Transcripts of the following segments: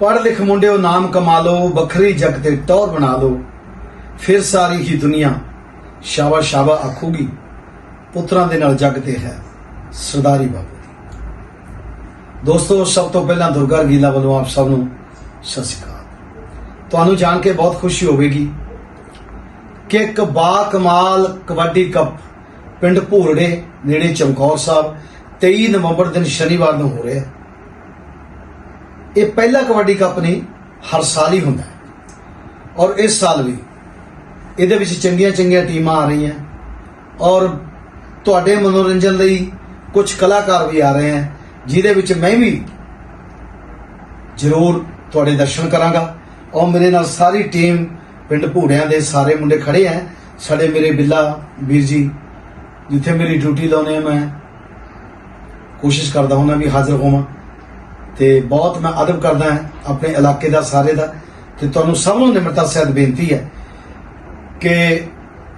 ਪੜ੍ਹ ਲਿਖ ਮੁੰਡਿਓ, ਨਾਮ ਕਮਾ ਲਓ, ਵੱਖਰੀ ਜਗ ਤੇ ਟੌਰ ਬਣਾ ਲਓ। ਫਿਰ ਸਾਰੀ ਹੀ ਦੁਨੀਆ ਸ਼ਾਬਾ ਸ਼ਾਬਾ ਆਖੂਗੀ, ਪੁੱਤਰਾਂ ਦੇ ਨਾਲ ਜਗ ਤੇ ਹੈ ਸਰਦਾਰੀ ਬਾਬੂ ਦੀ ਦੋਸਤੋ, ਸਭ ਤੋਂ ਪਹਿਲਾਂ ਦੁਰਗਾ ਗੀਲਾ ਵੱਲੋਂ ਆਪ ਸਭ ਨੂੰ ਸਤਿ ਸ਼੍ਰੀ ਅਕਾਲ। ਤੁਹਾਨੂੰ ਜਾਣ ਕੇ ਬਹੁਤ ਖੁਸ਼ੀ ਹੋਵੇਗੀ ਕਿ ਇੱਕ ਬਾ ਕਮਾਲ ਕਬੱਡੀ ਕੱਪ ਪਿੰਡ ਭੂਰੜੇ, ਨੇੜੇ ਚਮਕੌਰ ਸਾਹਿਬ 23 ਨਵੰਬਰ ਦਿਨ ਸ਼ਨੀਵਾਰ ਨੂੰ ਹੋ ਰਿਹਾ। ਹੈ ਇਹ ਪਹਿਲਾ ਕਬੱਡੀ ਕੱਪ ਨਹੀਂ, ਹਰ ਸਾਲ ਹੀ ਹੁੰਦਾ ਔਰ ਇਸ ਸਾਲ ਵੀ। ਇਹਦੇ ਵਿੱਚ ਚੰਗੀਆਂ ਚੰਗੀਆਂ ਟੀਮਾਂ ਆ ਰਹੀਆਂ। ਔਰ ਤੁਹਾਡੇ ਮਨੋਰੰਜਨ ਲਈ ਕੁਝ ਕਲਾਕਾਰ ਵੀ ਆ ਰਹੇ ਹਨ, ਜਿਹਦੇ ਵਿੱਚ ਮੈਂ ਵੀ ਜ਼ਰੂਰ ਤੁਹਾਡੇ ਦਰਸ਼ਨ ਕਰਾਂਗਾ। ਔਰ ਮੇਰੇ ਨਾਲ ਸਾਰੀ ਟੀਮ ਪਿੰਡ ਭੂੜਿਆਂ ਦੇ ਸਾਰੇ ਮੁੰਡੇ ਖੜੇ ਹੈ। ਸਾਡੇ ਮੇਰੇ ਬਿੱਲਾ ਵੀਰ ਜੀ, ਜਿੱਥੇ ਮੇਰੀ ਡਿਊਟੀ ਲਾਉਨੇ ਆ ਮੈਂ, ਕੋਸ਼ਿਸ਼ ਕਰਦਾ ਹੁੰਦਾ ਵੀ ਹਾਜ਼ਰ ਹੋਵਾਂ। ਤੇ ਬਹੁਤ ਮੈਂ ਅਦਬ ਕਰਦਾ ਹਾਂ ਆਪਣੇ ਇਲਾਕੇ ਦਾ, ਸਾਰੇ ਦਾ, ਤੇ ਤੁਹਾਨੂੰ ਸਭ ਨੂੰ ਨਿਮਰਤਾ ਸਹਿਤ ਬੇਨਤੀ ਹੈ ਕਿ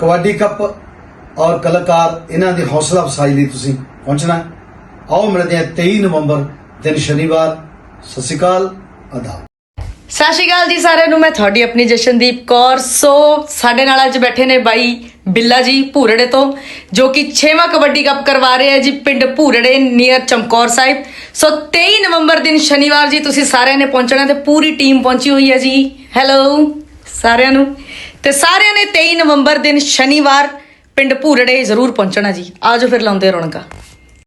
ਕਬੱਡੀ ਕੱਪ ਔਰ ਕਲਾਕਾਰ ਇਹਨਾਂ ਦੀ ਹੌਸਲਾ ਅਫਸਾਈ ਲਈ ਤੁਸੀਂ ਪਹੁੰਚਣਾ ਆਓ ਮਿਲਦੇ ਹਾਂ 23 ਨਵੰਬਰ, ਦਿਨ ਸ਼ਨੀਵਾਰ। ਸਤਿ ਸ਼੍ਰੀ ਅਕਾਲ ਆਦਾਬ ਸਤਿ ਸ਼੍ਰੀ ਅਕਾਲ ਜੀ ਸਾਰਿਆਂ ਨੂੰ, ਮੈਂ ਤੁਹਾਡੀ ਆਪਣੀ ਜਸ਼ਨਦੀਪ ਕੌਰ। ਸੋ ਸਾਡੇ ਨਾਲ ਅੱਜ ਬੈਠੇ ਨੇ ਬਾਈ ਬਿੱਲਾ ਜੀ ਭੂਰੜੇ ਤੋਂ, ਜੋ ਕਿ 6ਵਾਂ ਕਬੱਡੀ ਕੱਪ ਕਰਵਾ ਰਹੇ ਹੈ ਜੀ ਪਿੰਡ ਭੂਰੜੇ ਨੀਅਰ ਚਮਕੌਰ ਸਾਹਿਬ। ਸੋ 23 ਨਵੰਬਰ ਦਿਨ ਸ਼ਨੀਵਾਰ ਜੀ ਤੁਸੀਂ ਸਾਰਿਆਂ ਨੇ ਪਹੁੰਚਣਾ ਤੇ ਪੂਰੀ ਟੀਮ ਪਹੁੰਚੀ ਹੋਈ ਹੈ ਜੀ। ਹੈਲੋ ਸਾਰਿਆਂ ਨੂੰ। ਤੇ ਸਾਰਿਆਂ ਨੇ 23 ਨਵੰਬਰ ਦਿਨ ਸ਼ਨੀਵਾਰ ਪਿੰਡ ਭੂਰੜੇ ਜ਼ਰੂਰ ਪਹੁੰਚਣਾ ਜੀ। ਆਜੋ ਫਿਰ ਲਾਉਂਦੇ ਰੌਣਕਾਂ।